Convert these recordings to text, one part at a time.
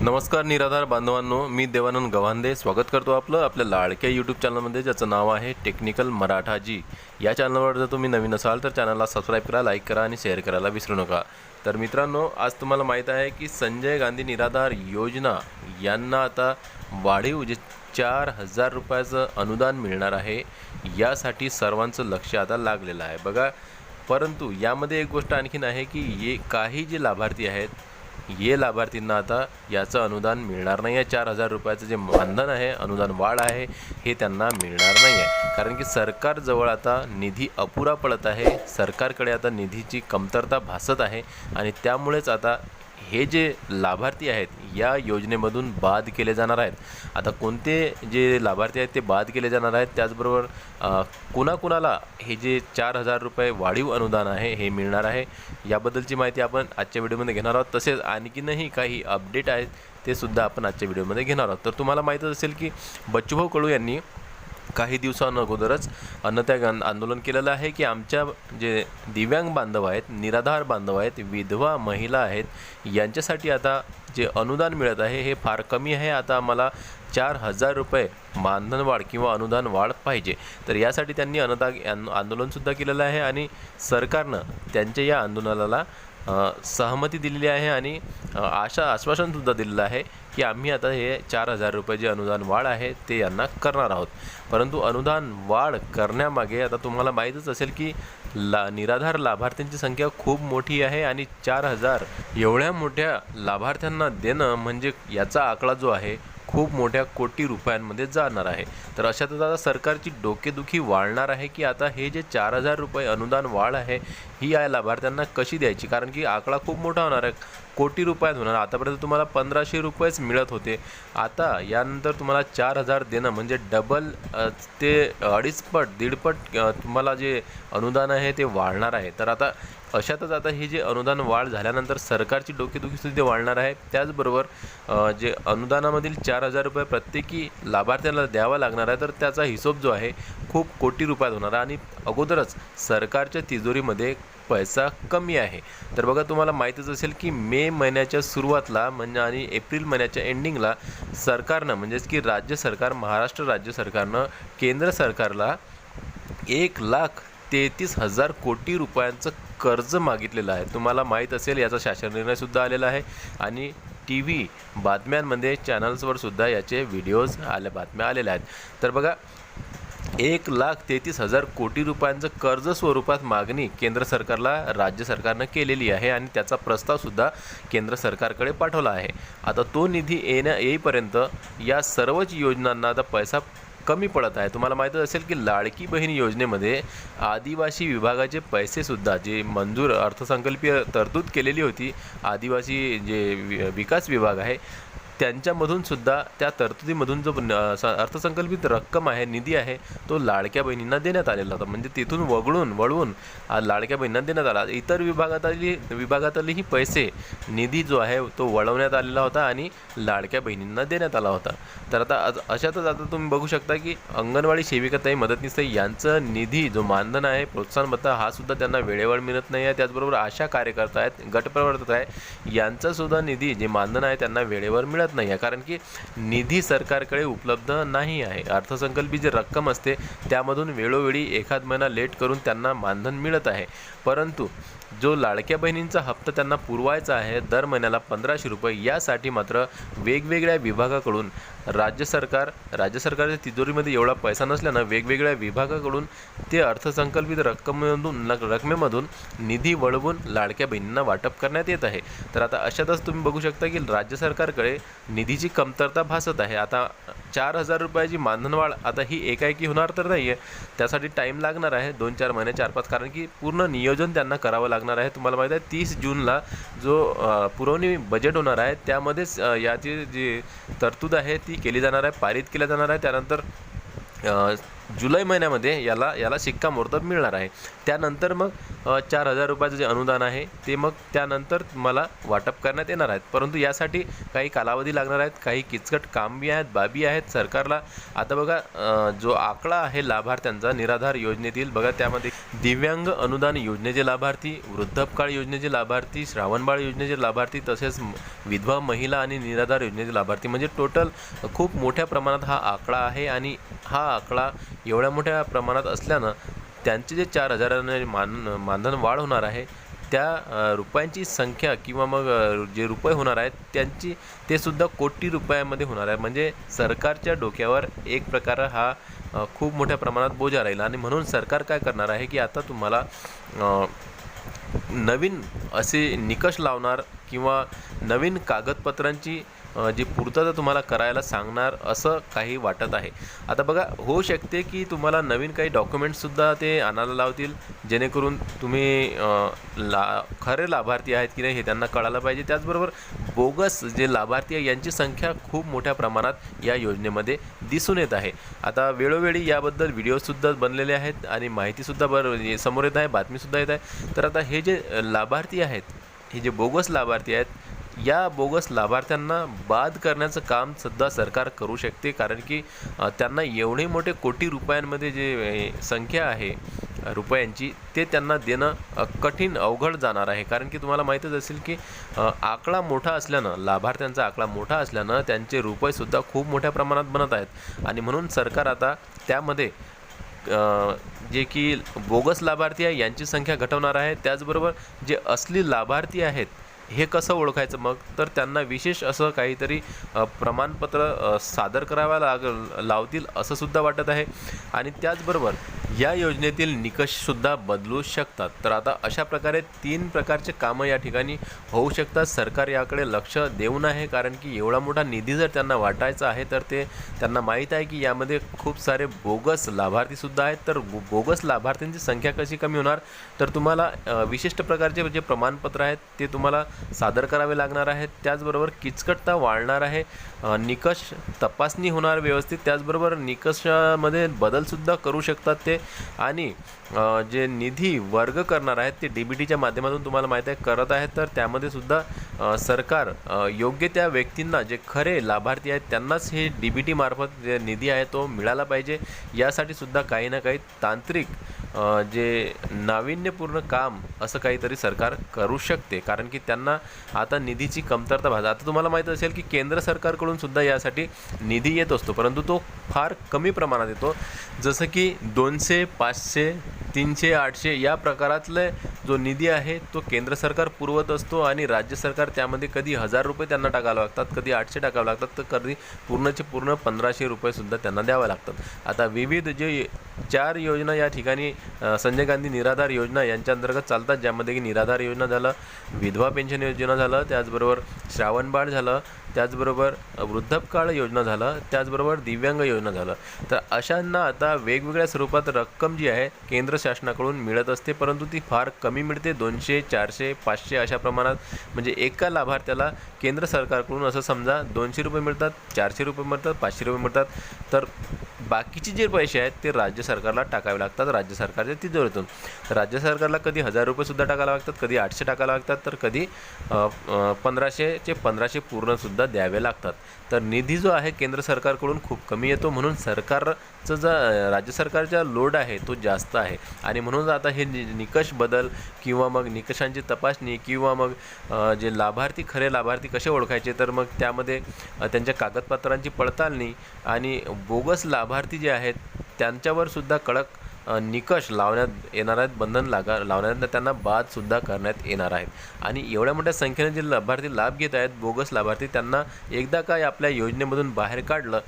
नमस्कार निराधार बांधवांनो मी देवानंद गव्हांदे. स्वागत करतो आपलं आपल्या लाडक्या यूट्यूब चॅनलमध्ये ज्याचं नाव आहे टेक्निकल मराठाजी. या चॅनलवर जर तुम्ही नवीन असाल तर चॅनलला सबस्क्राईब करा लाईक करा आणि शेअर करायला विसरू नका. तर मित्रांनो आज तुम्हाला माहीत आहे की संजय गांधी निराधार योजना यांना आता वाढीव जे चार हजार रुपयाचं अनुदान मिळणार आहे यासाठी सर्वांचं लक्ष आता लागलेलं आहे. बघा परंतु यामध्ये एक गोष्ट आणखीन आहे की ये काही जे लाभार्थी आहेत ये लाभार्थींना आता याचं अनुदान मिळणार नाही आहे चार हजार रुपयाचं जे मानधन आहे अनुदान वाढ आहे हे त्यांना मिळणार नाही आहे कारण की सरकारजवळ आता निधी अपुरा पडत आहे. सरकारकडे आता निधीची कमतरता भासत आहे आणि त्यामुळेच आता हे जे लाभार्थी आहेत या योजनेमधून बाद केले जाणार आहेत. आता कोणते जे लाभार्थी आहेत ते बाद केले जाणार आहेत त्याचबरोबर कुणाकुणाला हे जे चार हजार रुपये वाढीव अनुदान आहे हे मिळणार आहे याबद्दलची माहिती आपण आजच्या व्हिडिओमध्ये घेणार आहोत. तसेच आणखीनही काही अपडेट आहेत ते सुद्धा आपण आजच्या व्हिडिओमध्ये घेणार आहोत. तर तुम्हाला माहीतच असेल की बच्चूभाऊ कडू यांनी काही दिवसांअगोदरच अन्नत्याग आंदोलन केलेलं आहे की आमच्या जे दिव्यांग बांधव आहेत निराधार बांधव आहेत विधवा महिला आहेत यांच्यासाठी आता जे अनुदान मिळत आहे हे फार कमी आहे. आता आम्हाला चार हजार रुपये मानधन वाढ किंवा अनुदान वाढ पाहिजे. तर यासाठी त्यांनी अन्नत्याग आंदोलनसुद्धा केलेलं आहे आणि सरकारनं त्यांच्या या आंदोलनाला सहमती दिलेली आहे आणि आशा आश्वासनसुद्धा दिलेलं आहे की आम्ही आता हे चार हजार रुपये जे अनुदान वाढ आहे ते यांना करणार आहोत. परंतु अनुदान वाढ करण्यामागे आता तुम्हाला माहीतच असेल की ला निराधार लाभार्थ्यांची संख्या खूप मोठी आहे आणि चार हजार एवढ्या मोठ्या लाभार्थ्यांना देणं म्हणजे याचा आकडा जो आहे खूप मोठ्या कोटी रुपयांमध्ये जाणार आहे. तर अशातच आता सरकारची डोकेदुखी वाढणार आहे की आता हे जे चार हजार रुपये अनुदान वाढ आहे ही या लाभार्थ्यांना कशी द्यायची? कारण की आकडा खूप मोठा होणार आहे. कोटी रुपयात होणार. आतापर्यंत तुम्हाला पंधराशे रुपयेच मिळत होते. आता यानंतर तुम्हाला चार हजार देणं म्हणजे डबल ते अडीचपट दीडपट तुम्हाला जे अनुदान आहे ते वाढणार आहे. तर आता अशातच आता हे जे अनुदान वाढ झाल्यानंतर सरकारची डोकेदुखी सुद्धा वाढणार आहे. त्याचबरोबर जे अनुदानामधील चार हजार रुपये प्रत्येकी लाभार्थ्याला द्यावा लागणार आहे तर त्याचा हिशोब जो आहे खूप कोटी रुपयात होणार आहे. आणि अगोदरच सरकारच्या तिजोरीमध्ये पैसा कमी आहे. तर बघा तुम्हाला माहितीच असेल की मे महिन्याच्या सुरुवातला म्हणजे आणि एप्रिल महिन्याच्या एंडिंगला सरकारनं म्हणजेच की राज्य सरकार महाराष्ट्र राज्य सरकारनं केंद्र सरकारला एक लाख तेहतीस हजार कोटी रुपयांचं कर्ज मागितलेलं आहे. तुम्हाला माहीत असेल याचा शासन निर्णयसुद्धा आलेला आहे आणि टी व्ही बातम्यांमध्ये चॅनल्सवर सुद्धा याचे व्हिडिओज आल्या बातम्या आलेल्या आहेत. तर बघा एक लाख तेहतीस हजार कोटी रुपयांचं कर्ज स्वरूपात मागणी केंद्र सरकारला राज्य सरकारनं केलेली आहे आणि त्याचा प्रस्तावसुद्धा केंद्र सरकारकडे पाठवला आहे. आता तो निधी येण्या येईपर्यंत या सर्वच योजनांना आता पैसा कमी पडत आहे. तुम्हाला माहीतच असेल की लाडकी बहीण योजनेमध्ये आदिवासी विभागाचे पैसेसुद्धा जे मंजूर अर्थसंकल्पीय तरतूद केलेली होती आदिवासी जे विकास विभाग आहे त्यांच्यामधून सुद्धा त्या तरतुदीमधून जो अर्थसंकल्पित रक्कम आहे निधी आहे तो लाडक्या बहिणींना देण्यात आलेला होता. म्हणजे तिथून वगळून वळवून लाडक्या बहिणींना देण्यात आला. इतर विभागातली विभागातलेही पैसे निधी जो आहे तो वळवण्यात आलेला होता आणि लाडक्या बहिणींना देण्यात आला होता. तर आता अशातच आता तुम्ही बघू शकता की अंगणवाडी सेविकाताई मदतनीस यांचं निधी जो मानधन आहे प्रोत्साहन भत्ता हा सुद्धा त्यांना वेळेवर मिळत नाही आहे. त्याचबरोबर आशा कार्यकर्ता आहेत गटप्रवर्तक आहे यांचा सुद्धा निधी जे मानधन आहे त्यांना वेळेवर मिळत नाही आहे. कारण की निधी सरकारकडे उपलब्ध नाही आहे. अर्थसंकल्पी जी रक्कम असते त्यामधून वेळोवेळी एखाद महिना लेट करून त्यांना मानधन मिळत आहे. परंतु जो लाडक्या बहिणींचा हप्ता त्यांना पुरवायचा आहे दर महिन्याला पंधराशे रुपये यासाठी मात्र वेगवेगळ्या विभागाकडून राज्य सरकार राज्य सरकारच्या तिजोरीमध्ये एवढा पैसा नसल्यानं वेगवेगळ्या विभागाकडून ते अर्थसंकल्पित रक्कमेमधून रकमेमधून निधी वळवून लाडक्या बहिणींना वाटप करण्यात येत आहे. तर आता अशातच तुम्ही बघू शकता की राज्य सरकारकडे निधीची कमतरता भासत आहे. आता चार हजार रुपयाची मानधनवाढ आता ही एकाएकी होणार तर नाही आहे त्यासाठी टाईम लागणार आहे दोन चार महिने चार पाच कारण की पूर्ण नियोजन त्यांना करावं लागणार आहे. तुम्हाला माहीत आहे तीस जूनला जो पुरवणी बजेट होणार आहे त्यामध्येच याची जी तरतूद आहे ती केली जाणार आहे पारित केल्या जाणार आहे. त्यानंतर जुलै महिन्यामध्ये याला याला शिक्कामोर्तब मिळणार आहे. त्यानंतर मग चार हजार रुपयाचं जे अनुदान आहे ते मग त्यानंतर मला वाटप करण्यात येणार आहेत. परंतु यासाठी काही कालावधी लागणार आहेत काही किचकट काम बी आहेत बाबी आहेत. सरकारला आता बघा जो आकडा आहे लाभार्थ्यांचा निराधार योजनेतील बघा त्यामध्ये दिव्यांग अनुदान योजनेचे लाभार्थी वृद्धपकाळ योजनेचे लाभार्थी श्रावणबाळ योजनेचे लाभार्थी तसेच विधवा महिला आणि निराधार योजनेचे लाभार्थी. म्हणजे टोटल खूप मोठ्या प्रमाणात हा आकडा आहे आणि हा आकडा एवढ्या मोठ्या प्रमाणात असल्यानं त्यांचे जे चार हजाराने मान मानधन वाढ होणार आहे त्या रुपयांची संख्या किंवा मग जे रुपये होणार आहेत त्यांची ते सुद्धा कोटी रुपयामध्ये होणार आहे. म्हणजे सरकारच्या डोक्यावर एक प्रकार हा खूप मोठ्या प्रमाणात बोजा राहील. आणि म्हणून सरकार काय करणार आहे की आता तुम्हाला नवीन असे निकष लावणार किंवा नवीन कागदपत्रांची जी पूर्तता तुम्हाला करायला सांगणार असं काही वाटत आहे. आता बघा होऊ शकते की तुम्हाला नवीन काही डॉक्युमेंट्ससुद्धा ते आणायला लावतील जेणेकरून तुम्ही ला खरे लाभार्थी आहेत की नाही हे त्यांना कळायला पाहिजे. त्याचबरोबर बोगस जे लाभार्थी आहे यांची संख्या खूप मोठ्या प्रमाणात या योजनेमध्ये दिसून येत आहे. आता वेळोवेळी याबद्दल व्हिडिओसुद्धा बनलेले आहेत आणि माहितीसुद्धा बरं समोर येत आहे बातमीसुद्धा येत आहे. तर आता हे जे लाभार्थी आहेत हे जे बोगस लाभार्थी आहेत या बोगस लाभार्थ्यांना बाद करण्याचं काम सुद्धा सरकार करू शकते कारण की त्यांना एवढे मोठे कोटी रुपयांमध्ये जे संख्या आहे रुपयांची ते त्यांना देणं कठीण अवघड जाणार आहे. कारण की तुम्हाला माहीतच असेल की आकडा मोठा असल्यानं लाभार्थ्यांचा आकडा मोठा असल्यानं त्यांचे रुपयेसुद्धा खूप मोठ्या प्रमाणात बनत आहेत. आणि म्हणून सरकार आता त्यामध्ये जे की बोगस लाभार्थी आहे यांची संख्या घटवणार आहे. त्याचबरोबर जे असली लाभार्थी आहेत हे कसं ओळखायचं मग? तर त्यांना विशेष असं काहीतरी प्रमाणपत्र सादर करावं लाग लावतील असं सुद्धा वाटत आहे. आणि त्याचबरोबर या योजनेतील निकषसुद्धा बदलू शकतात. तर आता अशा प्रकारे तीन प्रकारचे कामं या ठिकाणी होऊ शकतात. सरकार याकडे लक्ष देऊन आहे कारण की एवढा मोठा निधी जर त्यांना वाटायचा आहे तर ते त्यांना माहीत आहे की यामध्ये खूप सारे बोगस लाभार्थीसुद्धा आहेत. तर बोगस लाभार्थ्यांची संख्या कशी कमी होणार? तर तुम्हाला विशिष्ट प्रकारचे जे प्रमाणपत्र आहेत ते तुम्हाला सादर करावे लागणार आहेत. त्याचबरोबर किचकटता वाढणार आहे. निकष तपासणी होणार व्यवस्थित. त्याचबरोबर निकषामध्ये बदलसुद्धा करू शकतात ते. आणि जे निधी वर्ग करणार आहेत ते डी बी टीच्या माध्यमातून तुम्हाला माहीत आहे करत आहेत. तर त्यामध्ये सुद्धा सरकार योग्य त्या व्यक्तींना जे खरे लाभार्थी आहेत त्यांनाच हे डी बी टीमार्फत जे निधी आहे तो मिळाला पाहिजे. यासाठी सुद्धा काही ना काही तांत्रिक जे नाविन्यपूर्ण काम असं काहीतरी सरकार करू शकते कारण की त्यांना आता निधीची कमतरता भासते. आता तुम्हाला माहीत असेल की केंद्र सरकारकडून सुद्धा यासाठी निधी येत असतो परंतु तो फार कमी प्रमाणात येतो. जसं की दोनशे पाचशे तीनशे आठशे या प्रकारातले जो निधी आहे तो केंद्र सरकार पुरवत असतो आणि राज्य सरकार त्यामध्ये कधी हजार रुपये त्यांना टाकावं लागतात कधी आठशे टाकावं लागतात तर कधी पूर्णचे पूर्ण पंधराशे रुपयेसुद्धा त्यांना द्यावे लागतात. आता विविध जे चार योजना या ठिकाणी संजय गांधी निराधार योजना यांच्या अंतर्गत चालतात ज्यामध्ये की निराधार योजना झालं विधवा पेन्शन योजना झालं त्याचबरोबर श्रावणबाळ झालं त्याचबरोबर वृद्धपकाळ योजना झालं त्याचबरोबर दिव्यांग योजना झालं. तर अशांना आता वेगवेगळ्या स्वरूपात रक्कम जी आहे केंद्र शासनाकडून मिळत असते परंतु ती फार कमी मिळते. दोनशे चारशे पाचशे अशा प्रमाणात. म्हणजे एका लाभार्थ्याला केंद्र सरकारकडून असं समजा दोनशे रुपये मिळतात चारशे रुपये मिळतात पाचशे रुपये मिळतात. तर बाकीचे जे पैसे आहेत ते राज्य सरकारला टाकावे लागतात राज्य सरकारच्या तिजोरीतून. राज्य सरकारला कधी हजार रुपयेसुद्धा टाकायला लागतात कधी आठशे टाकायला लागतात तर कधी पंधराशेचे पंधराशे पूर्णसुद्धा द्यावे लागतात. तर निधी जो आहे केंद्र सरकारकडून खूप कमी येतो. म्हणून सरकारचं जो राज्य सरकारचा लोड आहे तो जास्त आहे. आणि म्हणून आता हे नि निकष बदल किंवा मग निकषांची तपासणी किंवा मग जे लाभार्थी खरे लाभार्थी कसे ओळखायचे तर मग त्यामध्ये त्यांच्या कागदपत्रांची पडताळणी आणि बोगस लाभार्थी जे आहेत त्यांच्यावर सुद्धा कडक निकष लावण्यात येणार आहेत बंधन लागा लावण्यात त्यांना बादसुद्धा करण्यात येणार आहेत. आणि एवढ्या मोठ्या संख्येने जे लाभार्थी लाभ घेत आहेत बोगस लाभार्थी त्यांना एकदा काय आपल्या योजनेमधून बाहेर काढलं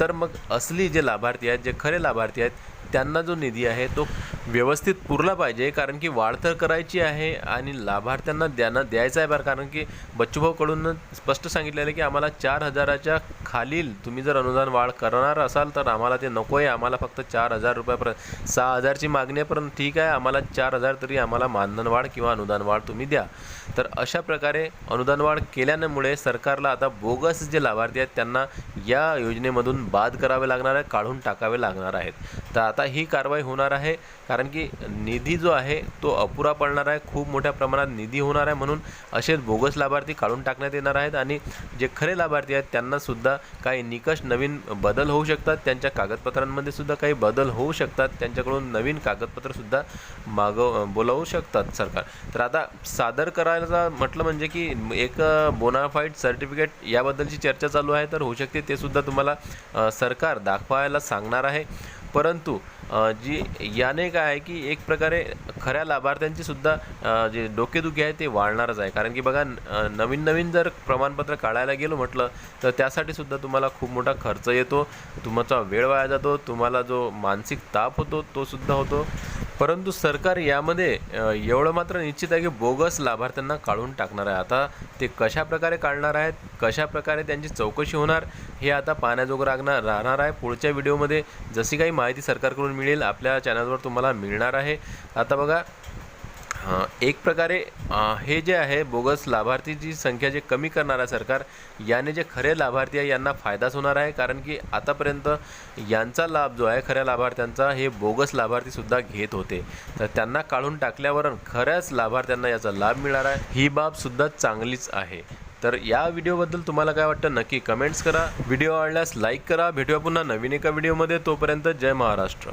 तर मग असली जे लाभार्थी आहेत जे खरे लाभार्थी आहेत त्यांना जो निधी आहे तो व्यवस्थित पुरला पाहिजे कारण की वाढ तर करायची आहे आणि लाभार्थ्यांना द्याना द्यायचा आहे बरं कारण की बच्चूभाऊकडून स्पष्ट सांगितलेलं आहे की आम्हाला चार हजाराच्या खालील तुम्ही जर अनुदान वाढ करणार असाल तर आम्हाला ते नको आहे आम्हाला फक्त चार हजार रुपयापर्यंत सहा हजारची मागणी आहे पण ठीक आहे आम्हाला चार हजार तरी आम्हाला मानधन वाढ किंवा अनुदान वाढ तुम्ही द्या. तर अशा प्रकारे अनुदान वाढ केल्यामुळे सरकारला आता बोगस जे लाभार्थी आहेत त्यांना या योजनेमधून बाद करावे लागणार आहे काढून टाकावे लागणार आहेत. तर आता ही कारवाई होणार आहे. कारण की निधी जो आहे तो अपुरा पडणार आहे. खूप मोठ्या प्रमाणात निधी होणार आहे म्हणून असे बोगस लाभार्थी काढून टाकण्यात येणार आहेत. आणि जे खरे लाभार्थी आहेत त्यांनासुद्धा काही निकष नवीन बदल होऊ शकतात. त्यांच्या कागदपत्रांमध्ये सुद्धा काही बदल होऊ शकतात. त्यांच्याकडून नवीन कागदपत्रसुद्धा मागव बोलावू शकतात सरकार. तर आता सादर करायला म्हटलं म्हणजे की एक बोनाफाईड सर्टिफिकेट याबद्दलची चर्चा चालू आहे. तर होऊ शकते ते सुद्धा तुम्हाला सरकार दाखवायला सांगणार आहे. परंतु जी याने काय आहे की एक प्रकारे खऱ्या लाभार्थ्यांची सुद्धा जे डोकेदुखी आहे ते वाढणारच आहे. कारण की बघा नवीन नवीन जर प्रमाणपत्र काढायला गेलो म्हटलं तर त्यासाठी सुद्धा तुम्हाला खूप मोठा खर्च येतो. तुमचा वेळ वाया जातो. तुम्हाला जो मानसिक ताप होतो तो सुद्धा होतो. परंतु सरकार यामध्ये एवढं मात्र निश्चित आहे की बोगस लाभार्थ्यांना काढून टाकणार आहे. आता ते कशा प्रकारे काढणार आहेत कशा प्रकारे त्यांची चौकशी होणार हे आता पाहण्याजोगं राहणार राहणार आहे. पुढच्या व्हिडिओमध्ये जशी काही माहिती सरकारकडून मिळेल आपल्या चॅनलवर तुम्हाला मिळणार आहे. आता बघा एक प्रकारे हे जे आहे बोगस लाभार्थीची संख्या जे कमी करणार आहे सरकार याने जे खरे लाभार्थी आहे यांना फायदाच होणार आहे. कारण की आतापर्यंत यांचा लाभ जो आहे खऱ्या लाभार्थ्यांचा हे बोगस लाभार्थीसुद्धा घेत होते. तर त्यांना काढून टाकल्यावर खऱ्याच लाभार्थ्यांना याचा लाभ मिळणार आहे. ही बाबसुद्धा चांगलीच आहे. तर या व्हिडिओबद्दल तुम्हाला काय वाटतं? नक्की कमेंट्स करा. व्हिडिओ आवडल्यास लाईक करा. भेटूया पुन्हा नवीन एका व्हिडिओमध्ये. तोपर्यंत जय महाराष्ट्र.